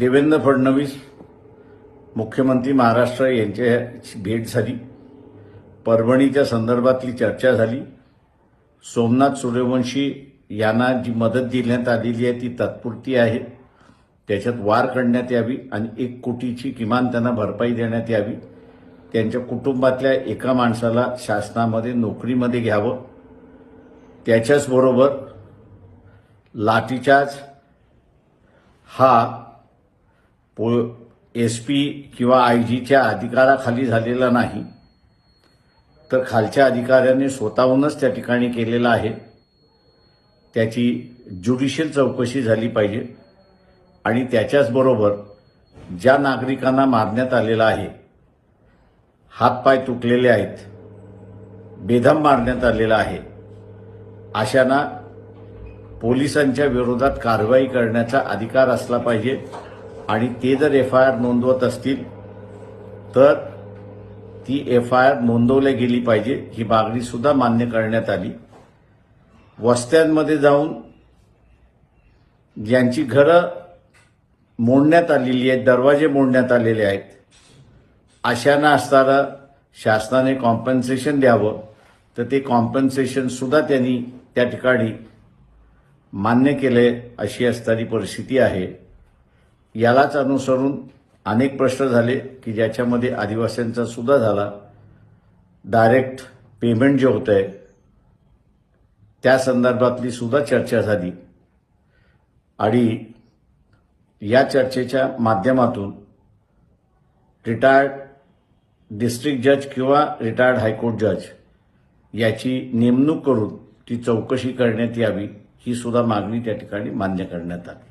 देवेंद्र फडणवीस मुख्यमंत्री महाराष्ट्र यांच्याची भेट झाली. परभणीच्या संदर्भातली चर्चा झाली. सोमनाथ सूर्यवंशी यांना जी मदत देण्यात आलेली आहे ती तात्पुरती आहे. त्याच्यात वार करण्यात यावी आणि एक कोटीची किमान त्यांना भरपाई देण्यात यावी. त्यांच्या कुटुंबातल्या एका माणसाला शासनामध्ये नोकरीमध्ये घ्यावं. त्याच्याचबरोबर लाठीचार्ज हा पो एस पी किंवा आय जीच्या अधिकाराखाली झालेला नाही तर खालच्या अधिकाऱ्यांनी स्वतःहूनच त्या ठिकाणी केलेलं आहे. त्याची ज्युडिशियल चौकशी झाली पाहिजे आणि त्याच्याचबरोबर ज्या नागरिकांना मारण्यात आलेला आहे हातपाय तुटलेले आहेत बेदम मारण्यात आलेला आहे अशांना पोलिसांच्या विरोधात कारवाई करण्याचा अधिकार असला पाहिजे. आणि ते जर एफ आय आर नोंदवत असतील तर ती एफ आय आर नोंदवल्या गेली पाहिजे. ही मागणी सुद्धा मान्य करण्यात आली. वस्त्यांमध्ये जाऊन ज्यांची घरं मोडण्यात आलेली आहेत दरवाजे मोडण्यात आलेले आहेत अशांना असताना शासनाने कॉम्पन्सेशन द्यावं. तर ते कॉम्पन्सेशन सुद्धा त्यांनी त्या ठिकाणी मान्य केले अशी असणारी परिस्थिती आहे. यालाच अनुसरून अनेक प्रश्न झाले की ज्याच्यामध्ये आदिवासींचा सुद्धा झाला. डायरेक्ट पेमेंट जे होतं आहे त्या संदर्भातली सुद्धा चर्चा झाली. आणि या चर्चेच्या माध्यमातून रिटायर्ड डिस्ट्रिक्ट जज किंवा रिटायर्ड हायकोर्ट जज याची नेमणूक करून ती चौकशी करण्यात यावी ही सुद्धा मागणी त्या ठिकाणी मान्य करण्यात आली.